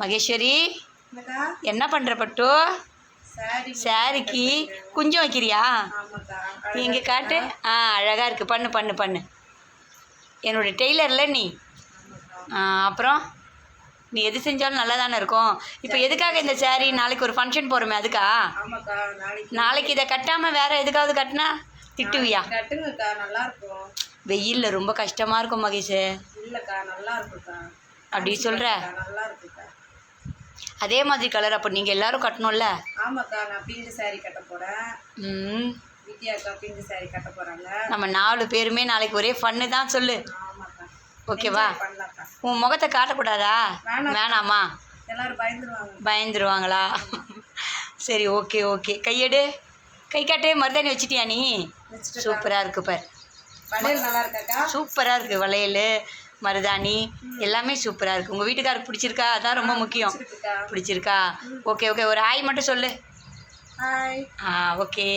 மகேஸ்வரி என்ன பண்ணுற பட்டு? சாரி சாரிக்கு குஞ்சம் வைக்கிறியா? இங்கே காட்டு. ஆ அழகாக இருக்குது பண்ணு பண்ணு பண்ணு. என்னோட டெய்லரில் நீ. அப்புறம்? நீ எது செஞ்சாலும் நல்லா தானே இருக்கும். இப்போ எதுக்காக இந்த saree நாளைக்கு ஒரு ஃபங்க்ஷன் போகிறோமே அதுக்கா? நாளைக்கு. இதை கட்டாமல் வேற எதுக்காவது கட்டினா திட்டுவியா? கட்டுங்கக்கா நல்லா இருக்கும். வெயிலில் ரொம்ப கஷ்டமாக இருக்கும் மகேஷ். அப்படி சொல்கிற அதே மாதிரி கலர் அப்போ நீங்கள் எல்லாரும் கட்டணும்ல? ஆமாக்கா நான் பிங்க் சாரி கட்ட போறேன். ம். வித்யாக்கா பிங்க் சாரி கட்ட போறாங்க. நம்ம நாலு பேருமே நாளைக்கு ஒரே ஃபன்னு தான் சொல்லு. ஓகேவா உன் முகத்தை காட்டக்கூடாதா? வேணாம். எல்லாரும் பயந்துருவாங்க. பயந்துருவாங்களா? சரி ஓகே ஓகே கையெடு. கை காட்டு மருதாணி வச்சிட்டியா நீ? சூப்பராக இருக்கு பார். சூப்பராக இருக்குது வளையல். மருதாணி எல்லாமே சூப்பராக இருக்குது உங்கள் வீட்டுக்காருக்கு பிடிச்சிருக்கா? அதான் ரொம்ப முக்கியம். பிடிச்சிருக்கா? Okay okay. ஒரு ஹாய் மட்டும் சொல்லு. ஆ ஓகே.